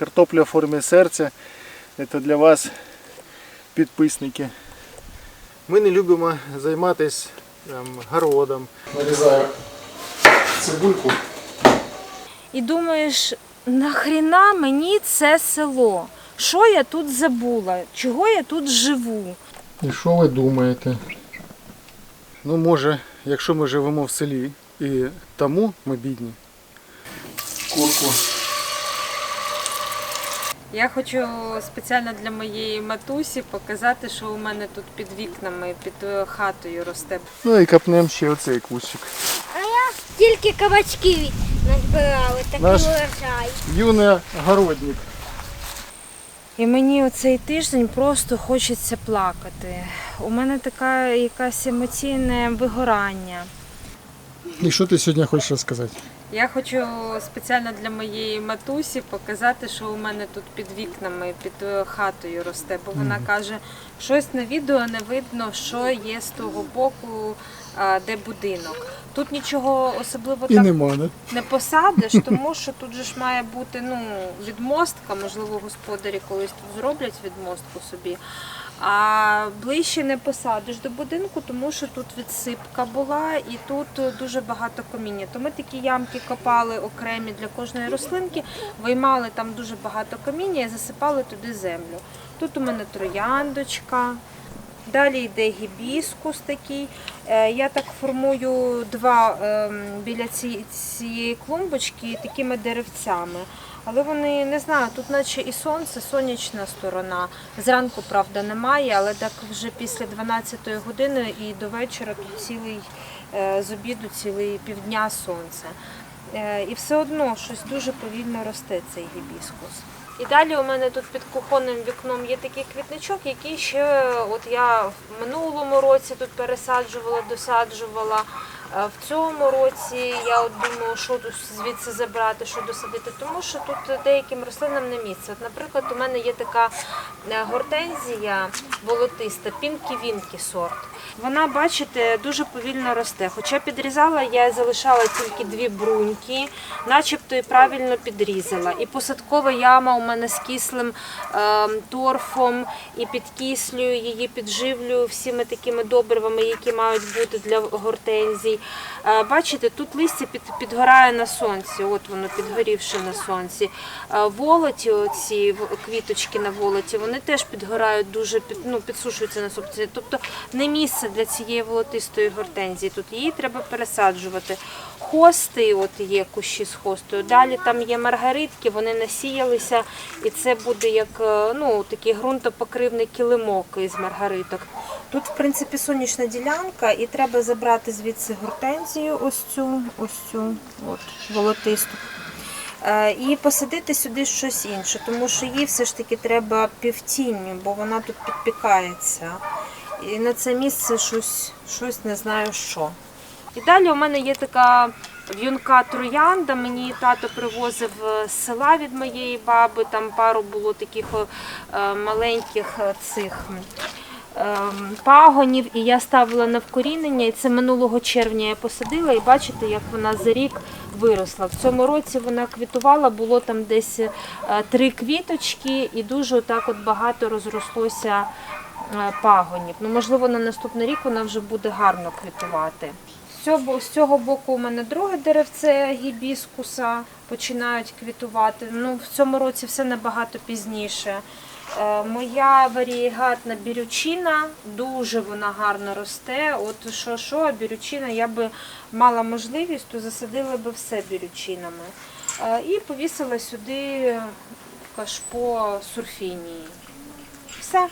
Картопля в формі серця. Це для вас підписники. Ми не любимо займатися там, городом. Нарізаю цибульку. І думаєш, нахріна мені це село? Що я тут забула? Чого я тут живу? І що ви думаєте? Ну, може, якщо ми живемо в селі і тому ми бідні. Курку. Я хочу спеціально для моєї матусі показати, що у мене тут під вікнами, під е, хатою росте. Ну і капнемо ще оцей кущик. А я тільки кабачки назбирали, такий Наш- урожай. Юний огородник. І мені оцей тиждень просто хочеться плакати. У мене така якась емоційне вигорання. І що ти сьогодні хочеш розказати? Я хочу спеціально для моєї матусі показати, що у мене тут під вікнами, під е, хатою росте, бо вона каже, щось на відео не видно, що є з того боку, де будинок. Тут нічого особливо І так нема, не? не посадиш, тому що тут же ж має бути ну, відмостка, можливо, господарі колись тут зроблять відмостку собі. А ближче не посадиш до будинку, тому що тут відсипка була і тут е, дуже багато каміння. То ми такі ямки копали окремі для кожної рослинки, виймали там дуже багато каміння і засипали туди землю. Тут у мене трояндочка. Далі йде гібіскус такий. Е, Я так формую два ем, біля цієї клумбочки такими деревцями. Але вони не знаю, тут наче і сонце, сонячна сторона. Зранку, правда, немає, але так вже після 12-ї години і до вечора тут цілий е, з обіду, цілий півдня сонце. Е, І все одно щось дуже повільно росте цей гібіскус. І далі у мене тут під кухонним вікном є такий квітничок, який ще от я в минулому році тут пересаджувала, досаджувала. В цьому році я от думаю, що тут звідси забрати, що досадити, тому що тут деяким рослинам не місце. От, наприклад, у мене є така е, гортензія волотиста, пінкі-вінкі сорт. Вона, бачите, дуже повільно росте. Хоча підрізала, я залишала тільки дві бруньки, начебто і правильно підрізала. І посадкова яма у мене з кислим е, торфом, і підкислюю її, підживлюю всіми такими добривами, які мають бути для гортензій. Е, бачите, тут листя під, підгорає на сонці, от воно підгорівши на сонці. Е, волоті, оці квіточки на волоті, вони теж підгорають дуже ну, підсушуються на сонці. Тобто не місце для цієї волотистої гортензії. Тут її треба пересаджувати. Хости, от є кущі з хостою. Далі там є маргаритки, вони насіялися, і це буде як е, ну, такий ґрунтопокривний килимок із маргариток. Тут, в принципі, сонячна ділянка, і треба забрати звідси гортензію, ось цю, ось цю, от, волотисту. Е, І посадити сюди щось інше, тому що їй все ж таки треба півтінню, бо вона тут підпікається. І на це місце щось, щось не знаю що. І далі у мене є така в'юнка троянда. Мені тато привозив е, з села від моєї баби. Там пару було таких е, маленьких е, цих ем, пагонів, і я ставила на вкорінення. І це минулого червня я посадила, і бачите, як вона за рік виросла. В цьому році вона квітувала, було там десь е, три квіточки, і дуже так от багато розрослося е, пагонів. Ну, можливо, на наступний рік вона вже буде гарно квітувати. З цього, боку у мене друге деревце гібіскуса починають квітувати. Ну, в цьому році все набагато пізніше. Е, Моя варієгатна бірючина, дуже вона гарно росте. От що, що, а бірючина я би мала можливість, то засадила би все бірючинами. Е, І повісила сюди кашпо сурфінії. Все.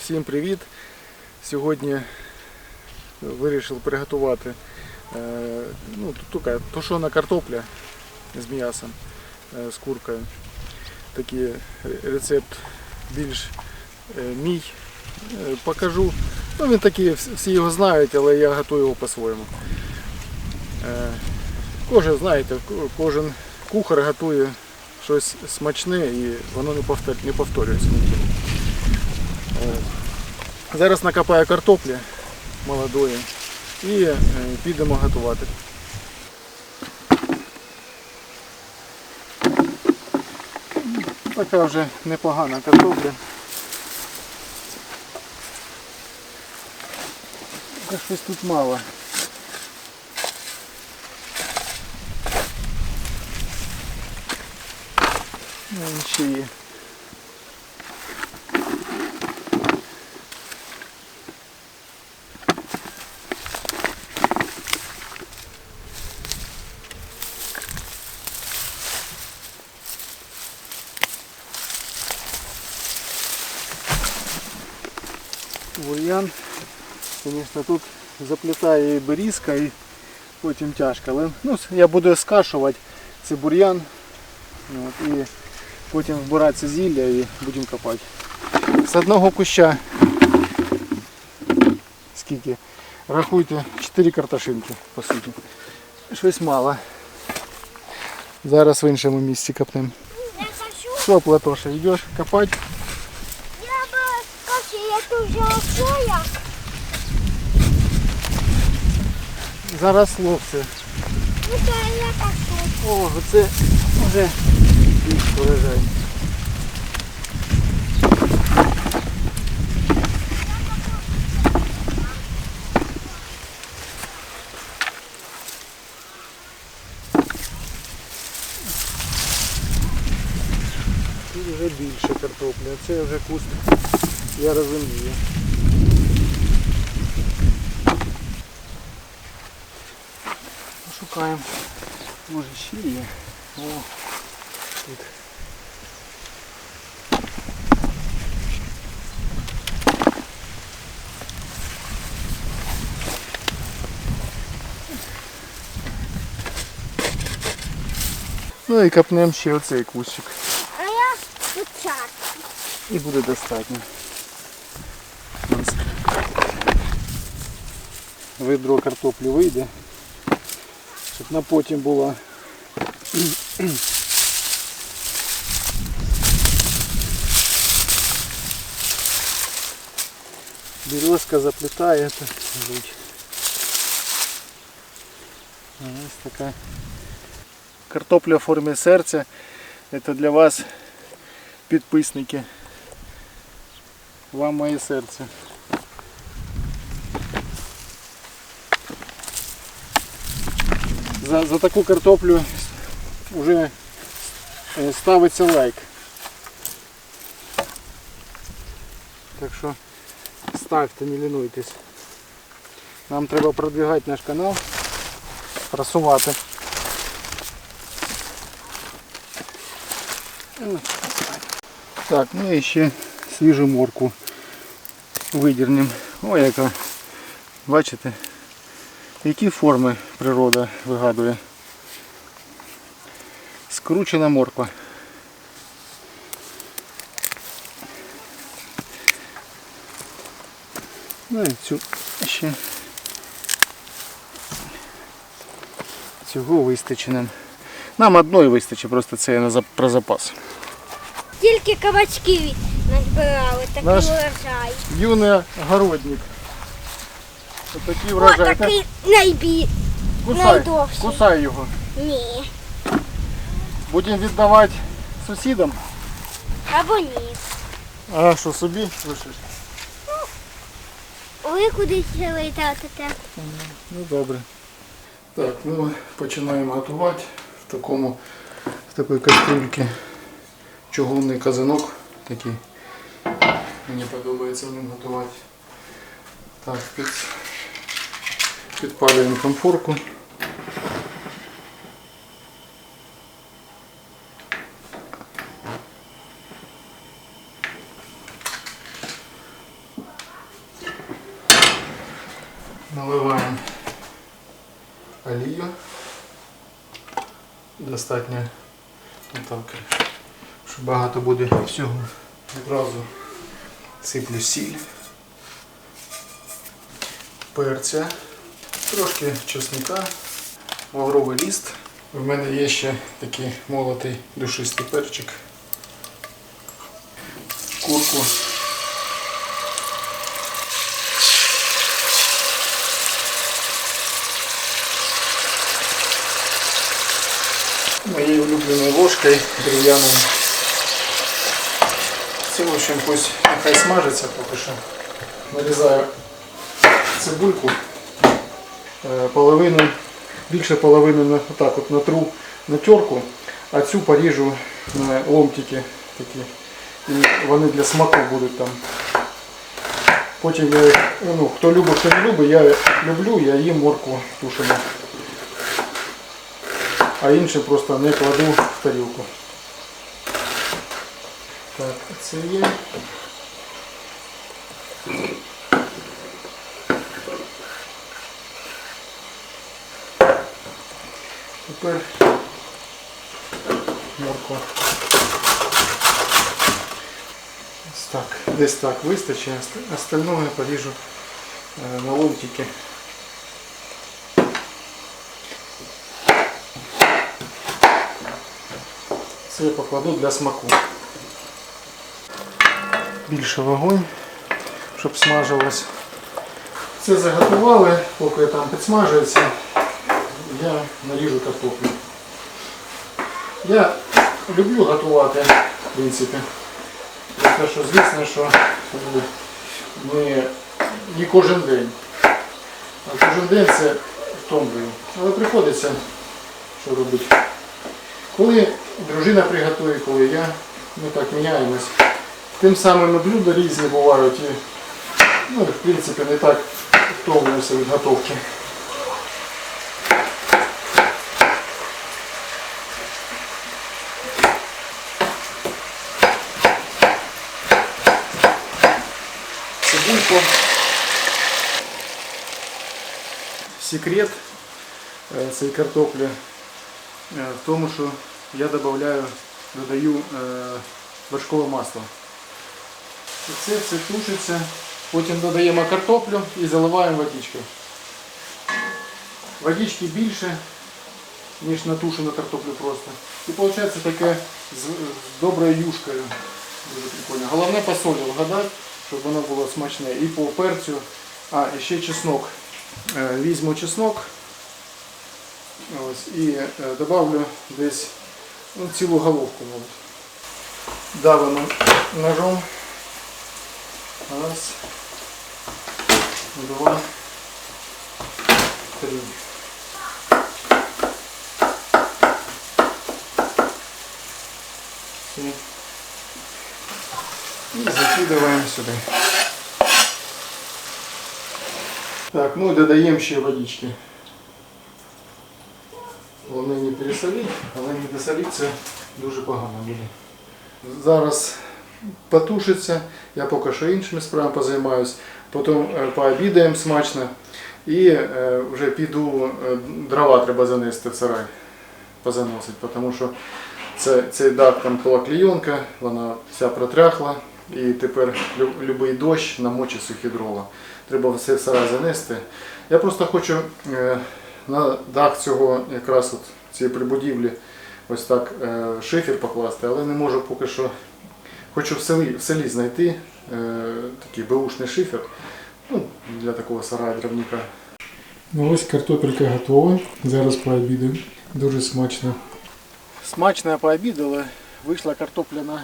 Всім привіт! Сьогодні вирішив приготувати е, ну, така тушона картопля з м'ясом, е, з куркою. Такий рецепт більш е, мій. Покажу. Ну, він такий, всі його знають, але я готую його по-своєму. Кожен, знаєте, кожен кухар готує щось смачне і воно не повторюється Зараз накопаю картоплі молодої і е, підемо готувати. Така вже непогана картопля. Та щось тут мало. Ну, ще є. бур'ян. Звісно, тут заплітає і берізка, і потім тяжко. Але ну, я буду скашувати цей бур'ян. І потім збиратися зілля і будемо копати. З одного куща скільки? Рахуйте 4 карташинки, по суті. Щось мало. Зараз в іншому місці копнемо. Що, Платоша, йдеш копати? я бы скажу, я тут взяла соя. То я. О, оце вже більш виражає. Тут вже більше картоплі, а це вже куст, я розумію. Шукаємо. Може ще є. О, тут. Ну і копнемо ще оцей кущик. А я спочатку. І буде достатньо. Ось. Ведро картоплі вийде. Щоб на потім було. Березка заплетає. это жуть. А Ось така картопля в формі серця. Це для вас підписники. Вам моє серце. За, за таку картоплю вже е, ставиться лайк. Так що ставте, не лінуйтесь. Нам треба продвигати наш канал, просувати. Так, ну і ще свіжу морку видірнемо. Ой, яка. Бачите? Які форми природа вигадує. Скручена морква. Ну і цю ще цього вистачить нам. Нам одної вистачить, просто це я на про запас. Тільки кабачки назбирали, такий Наш- урожай. Юний огородник. Отакий О, врожай. Так, такий найбі. Кусай, найдовший. кусай його. Ні. Будемо віддавати сусідам. Або ні. А що собі лишиш? Ви кудись летите? Ну добре. Так, ну починаємо готувати в такому, в такій кастрюльці. Чугунний казанок такий. Мені подобається в ньому готувати. Так, під, підпалюємо комфорку. Наливаємо олію. Достатньо отак, що багато буде всього. Відразу сиплю сіль, перця, трошки чесника, лавровий ліст. У мене є ще такий молотий душистий перчик. Курку. моєю улюбленою ложкою дерев'яною общем, пусть нехай смажиться поки що. Нарізаю цибульку. Е, Половину, більше половини на, отак от натру на терку, а цю поріжу на ломтики такі. І вони для смаку будуть там. Потім я, їх, ну, хто любить, хто не любить, я люблю, я їм моркву тушену. А інше просто не кладу в тарілку. Так, це є. Тепер морква. Ось так, десь так вистачить, а ост- остальное я поріжу е, на ломтики. Це я покладу для смаку. Більше вогонь, щоб смажилось. Це заготували, поки там підсмажується, я наріжу картоплю. Я люблю готувати, в принципі. Те, що звісно, що ну, не, не кожен день. А кожен день це втомлює. Але приходиться, що робити. Коли дружина приготує, коли я, ми так міняємось. Тим самим блюда різні бувають і ну, в принципі не так втомлюємося від готовки. Цибульку. Секрет цієї картоплі е, в тому, що я додаю, додаю вершкове масло. І Це все тушиться. Потім додаємо картоплю і заливаємо водичкою. Водички більше, ніж на тушену картоплю просто. І виходить таке з доброю юшкою. Дуже прикольно. Головне по солі вгадати, щоб воно було смачне. І по перцю. А, і ще чеснок. Е, Візьму чеснок. Ось, і е, добавлю десь ну, цілу головку. Мабуть. Давимо ножом. Раз, два, три. И закидываем сюда. Так, ну и додаем ще водички. Головне не пересолити, але не досолити це дуже погано буде. Зараз потушиться, я поки що іншими справами позаймаюсь, потім е, пообідаємо смачно і е, вже піду, е, дрова треба занести в сарай, позаносити, тому що це, цей дах там була клейонка, вона вся протряхла і тепер любий дощ намочить сухі дрова. Треба все сарай занести. Я просто хочу е, на дах цього якраз от цієї прибудівлі ось так е, шифер покласти, але не можу поки що Хочу в селі, в селі знайти е, такий беушний шифер ну, для такого сараю дровника. Ну ось картопелька готова. Зараз пообідаємо. Дуже смачно. Смачно я пообідала. Вийшла картопля на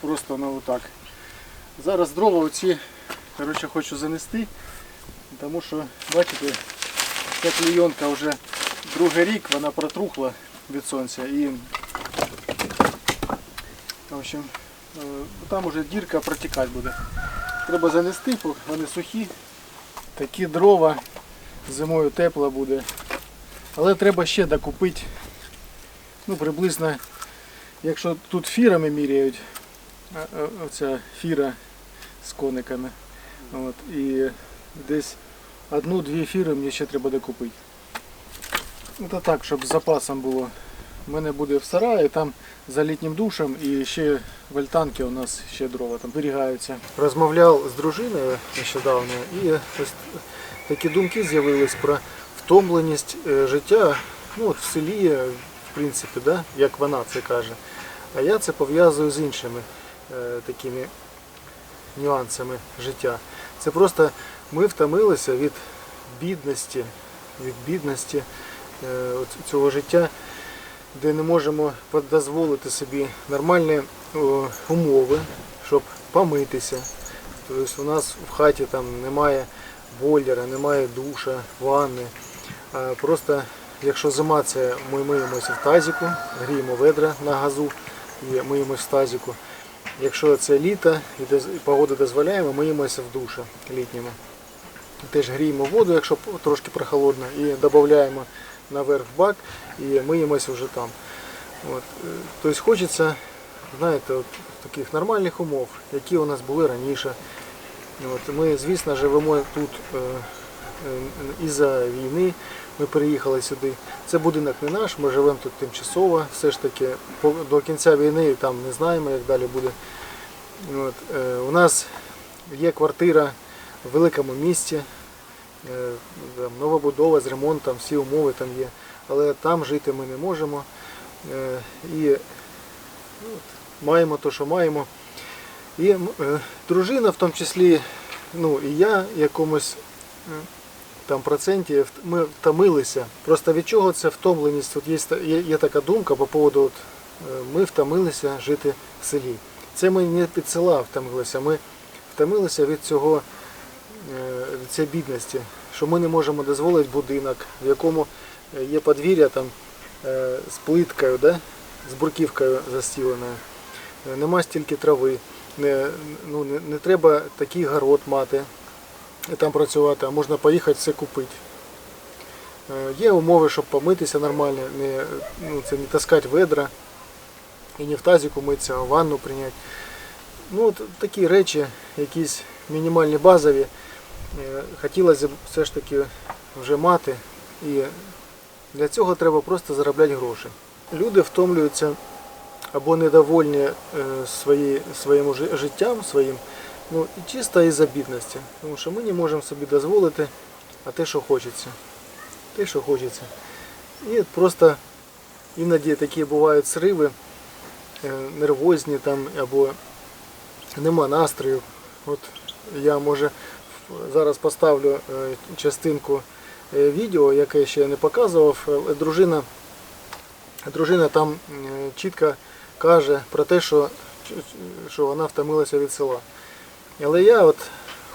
просто на отак. Зараз дрова оці коротше, хочу занести, тому що, бачите, ця клейонка вже другий рік, вона протрухла від сонця і в общем, Е, Там уже дірка протікати буде. Треба занести, вони сухі. Такі дрова зимою тепло буде. Але треба ще докупити. Ну, приблизно, якщо тут фірами міряють, оця фіра з кониками. От, і десь одну-дві фіри мені ще треба докупити. Ну, то так, щоб з запасом було. У мене буде в сараї, там за літнім душем і ще в альтанці у нас ще дрова там зберігаються. Розмовляв з дружиною нещодавно і ось такі думки з'явились про втомленість е, життя ну, от в селі, е, в принципі, да, як вона це каже. А я це пов'язую з іншими е, такими нюансами життя. Це просто ми втомилися від бідності, від бідності е, цього життя де не можемо дозволити собі нормальні умови, щоб помитися. Тобто у нас в хаті там немає бойлера, немає душа, ванни. Просто якщо зима, це ми миємося в тазіку, гріємо ведра на газу і миємося в тазіку. Якщо це літо і погода дозволяє, ми миємося в душі літньому. Теж гріємо воду, якщо трошки прохолодно, і додаємо наверх бак і миємося вже там. От. е, Тобто хочеться, знаєте, от таких нормальних умов, які у нас були раніше. От. Ми, звісно, живемо тут е, із-за війни. Ми переїхали сюди. Це будинок не наш, ми живемо тут тимчасово. Все ж таки до кінця війни там не знаємо, як далі буде. От. е, У нас є квартира в великому місті, е, там новобудова з ремонтом, всі умови там є. Але там жити ми не можемо. Е, І ну, от, маємо те, що маємо. І е, дружина, в тому числі, ну і я якомусь е, там проценті вт- ми втомилися. Просто від чого це втомленість? От є, є, така думка по поводу, от, е, ми втомилися жити в селі. Це ми не від села втомилися, ми втомилися від цього, е, від цієї бідності, що ми не можемо дозволити будинок, в якому е, є подвір'я там з плиткою, да? з бурківкою застіленою. Нема стільки трави. Не, ну, не, не треба такий город мати там працювати, а можна поїхати все купити. Е, Є умови, щоб помитися нормально, не, ну, це не таскати ведра і не в тазіку митися, а ванну прийняти. Ну, от такі речі, якісь мінімальні базові, е, хотілося б все ж таки вже мати. І для цього треба просто заробляти гроші. Люди втомлюються або недовольні е, свої, своїм життям своїм, ну і чисто із-за бідності. Тому що ми не можемо собі дозволити, а те, що хочеться. Те, що хочеться. І просто іноді такі бувають сриви, е, нервозні там, або нема настрою. От я може зараз поставлю е, частинку е, відео, яке я ще не показував. Дружина, дружина там чітко каже про те, що, що вона втомилася від села. Але я от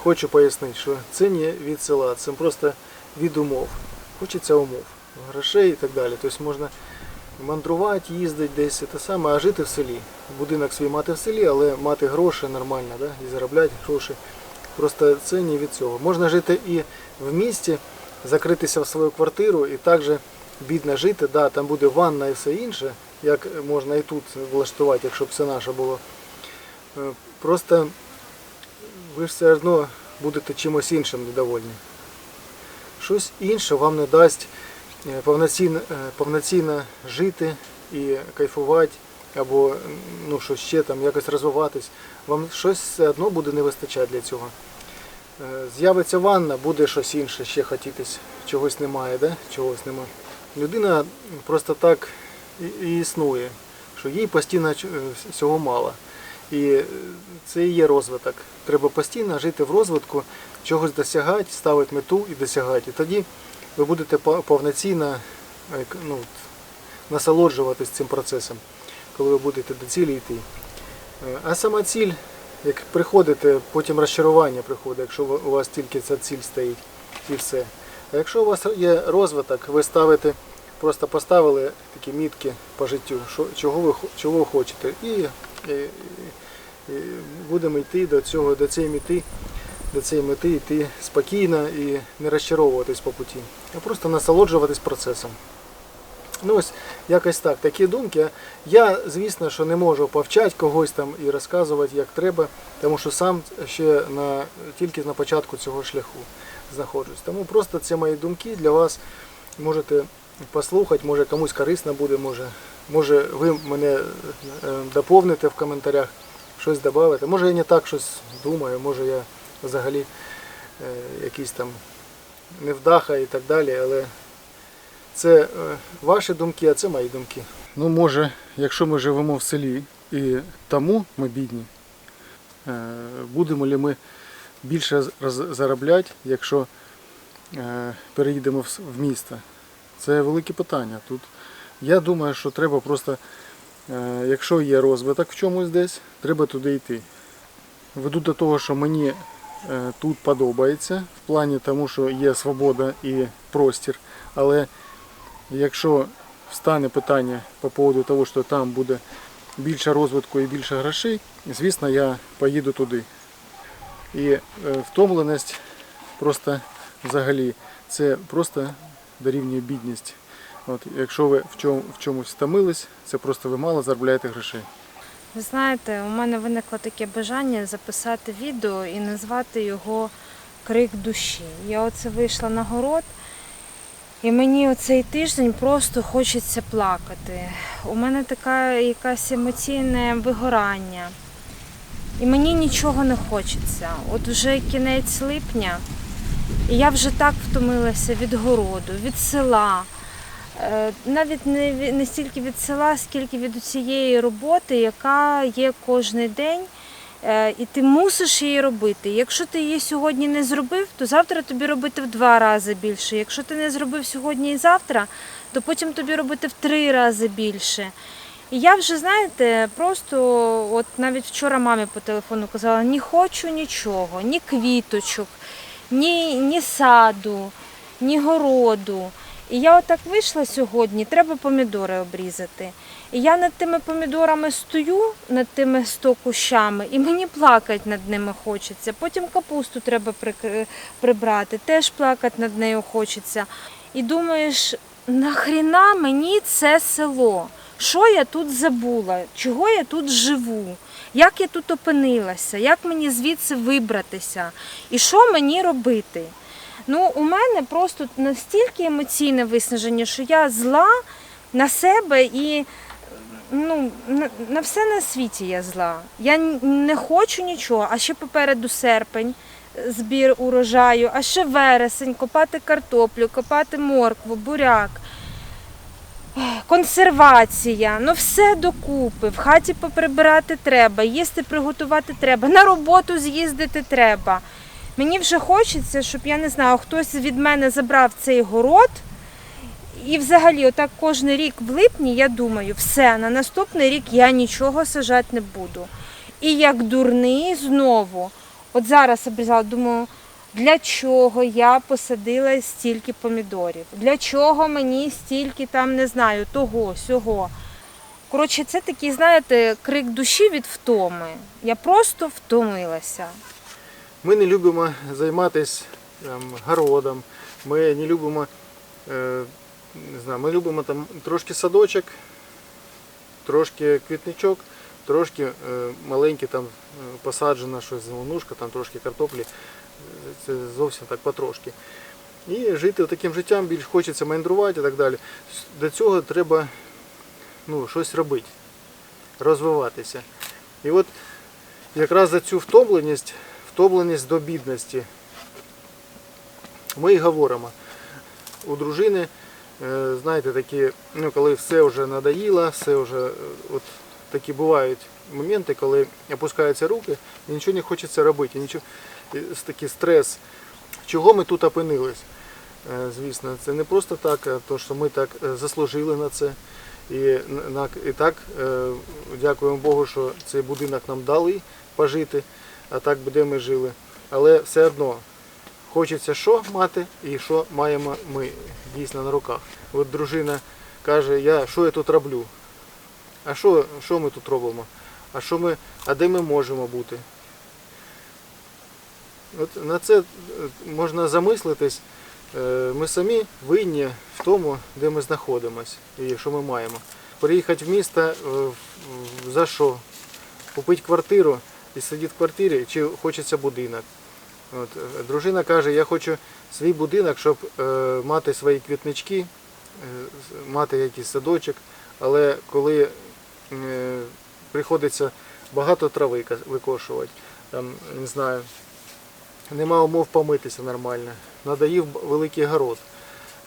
хочу пояснити, що це не від села, це просто від умов. Хочеться умов, грошей і так далі. Тобто можна мандрувати, їздити десь те саме, а жити в селі. Будинок свій мати в селі, але мати гроші нормально, да? і заробляти гроші. Просто це не від цього. Можна жити і в місті, закритися в свою квартиру і також бідно жити. Да, там буде ванна і все інше, як можна і тут влаштувати, якщо б все наше було. Е, Просто ви ж все одно будете чимось іншим недовольні. Щось інше вам не дасть е, повноцінно, е, повноцінно жити і кайфувати, або ну, що ще там якось розвиватись. Вам щось все одно буде не вистачати для цього. Е, З'явиться ванна, буде щось інше ще хотітись. Чогось немає, да? чогось немає. Людина просто так і, існує, що їй постійно всього мало. І це і є розвиток. Треба постійно жити в розвитку, чогось досягати, ставити мету і досягати. І тоді ви будете повноцінно е, ну, насолоджуватись цим процесом, коли ви будете до цілі йти. Е, А сама ціль, як приходите, потім розчарування приходить, якщо у вас тільки ця ціль стоїть і все. А якщо у вас є розвиток, ви ставите, просто поставили такі мітки по життю, що, чого, ви, чого ви хочете. І будемо йти до цього, до цієї мети, до цієї мети йти спокійно і не розчаровуватись по путі, а просто насолоджуватись процесом. Ну ось якось так, такі думки. Я, звісно, що не можу повчати когось там і розказувати, як треба, тому що сам ще на, тільки на початку цього шляху знаходжусь. Тому просто це мої думки для вас. Можете послухати, може комусь корисно буде, може, може ви мене е, доповните в коментарях, щось додати. Може я не так щось думаю, може я взагалі е, якийсь там невдаха і так далі, але це е, ваші думки, а це мої думки. Ну, може, якщо ми живемо в селі і тому ми бідні, будемо ли ми більше заробляти, якщо переїдемо в місто? Це велике питання. Тут я думаю, що треба просто, е, якщо є розвиток в чомусь десь, треба туди йти. веду до того, що мені е, тут подобається в плані тому, що є свобода і простір. Але якщо встане питання по поводу того, що там буде більше розвитку і більше грошей, звісно, я поїду туди. І е, втомленість просто взагалі це просто дорівнює бідність. От, якщо ви в, чому, в чомусь втомились, це просто ви мало заробляєте грошей. Ви знаєте, у мене виникло таке бажання записати відео і назвати його Крик душі. Я оце вийшла на город, і мені оцей тиждень просто хочеться плакати. У мене таке якесь емоційне вигорання. І мені нічого не хочеться. От вже кінець липня, і я вже так втомилася від городу, від села. Е, Навіть не, не стільки від села, скільки від цієї роботи, яка є кожен день, Е, і ти мусиш її робити. Якщо ти її сьогодні не зробив, то завтра тобі робити в два рази більше. Якщо ти не зробив сьогодні і завтра, то потім тобі робити в три рази більше. І я вже, знаєте, просто от навіть вчора мамі по телефону казала, не хочу нічого, ні квіточок, ні, ні саду, ні городу. І я отак вийшла сьогодні, треба помідори обрізати. І я над тими помідорами стою, над тими 100 кущами, і мені плакати над ними хочеться. Потім капусту треба прикри- прибрати, теж плакати над нею хочеться. І думаєш, нахріна мені це село? Що я тут забула? Чого я тут живу? Як я тут опинилася? Як мені звідси вибратися? І що мені робити? Ну, у мене просто настільки емоційне виснаження, що я зла на себе і ну, на, все на світі я зла. Я не хочу нічого, а ще попереду серпень, е, збір урожаю, а ще вересень, копати картоплю, копати моркву, буряк. Консервація, ну все докупи. В хаті поприбирати треба, їсти приготувати треба, на роботу з'їздити треба. Мені вже хочеться, щоб я не знаю, хтось від мене забрав цей город. І взагалі, отак кожен рік в липні я думаю, все, на наступний рік я нічого сажати не буду. І як дурний знову, от зараз обрізала, думаю, для чого я посадила стільки помідорів? Для чого мені стільки там, не знаю, того, сього. Коротше, це такий, знаєте, крик душі від втоми. Я просто втомилася. Ми не любимо займатися там, городом, ми не любимо, е, не знаю, ми любимо там трошки садочок, трошки квітничок, трошки е, маленьке там е, посаджено щось зеленушка, там трошки картоплі. Це зовсім так потрошки. І жити таким життям більш хочеться мандрувати і так далі. До цього треба ну, щось робити, розвиватися. І от якраз за цю втомленість втомленість до бідності. Ми й говоримо. У дружини, е, знаєте, такі, ну, коли все вже надоїло, все вже, е, от такі бувають моменти, коли опускаються руки і нічого не хочеться робити. Нічого, такий стрес. Чого ми тут опинились? Е, Звісно, це не просто так, а то, що ми так заслужили на це. І, і так, дякуємо Богу, що цей будинок нам дали пожити а так би де ми жили. Але все одно хочеться що мати і що маємо ми дійсно на руках. От дружина каже, я що я тут роблю? А що, що ми тут робимо? А що ми, а де ми можемо бути? От на це е, можна замислитись. Е, Ми самі винні в тому, де ми знаходимося і що ми маємо. Приїхати в місто е, за що? Купити квартиру і сидіти в квартирі, чи хочеться будинок. От, е, дружина каже, я хочу свій будинок, щоб е, мати свої квітнички, е, мати якийсь садочок, але коли е, приходиться багато трави викошувати, там, не знаю, нема умов помитися нормально, надоїв великий город.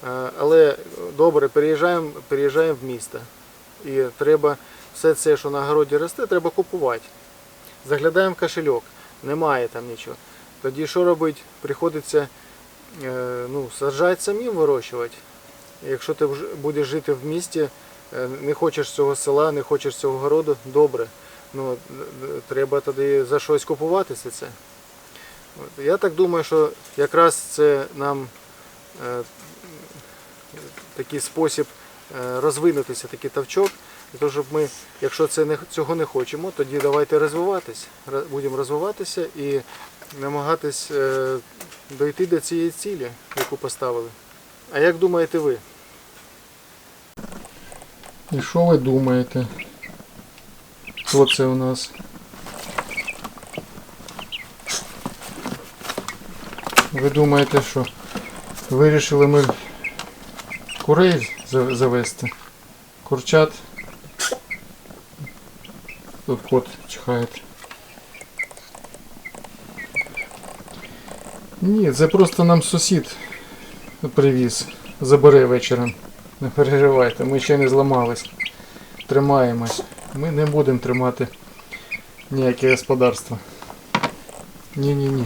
Е, але добре, переїжджаємо, переїжджаємо в місто. І треба все це, що на городі росте, треба купувати. Заглядаємо в кошельок, немає там нічого. Тоді що робити? Приходиться е, ну, саджати самим вирощувати. Якщо ти будеш жити в місті, е, не хочеш цього села, не хочеш цього городу, добре. ну, д- треба тоді за щось купуватися це. Я так думаю, що якраз це нам е, такий спосіб е, розвинутися, такий тавчок. Того, щоб ми, якщо це не, цього не хочемо, тоді давайте розвиватись. Будемо розвиватися і намагатись е, дойти до цієї цілі, яку поставили. А як думаєте ви? І що ви думаєте? Що це у нас? Ви думаєте, що вирішили ми курей завести? Курчат? Тут кот чихає. Ні, це просто нам сусід привіз. Забере вечором. Не переживайте, ми ще не зламались. Тримаємось. Ми не будемо тримати ніяке господарство. Ні-ні-ні.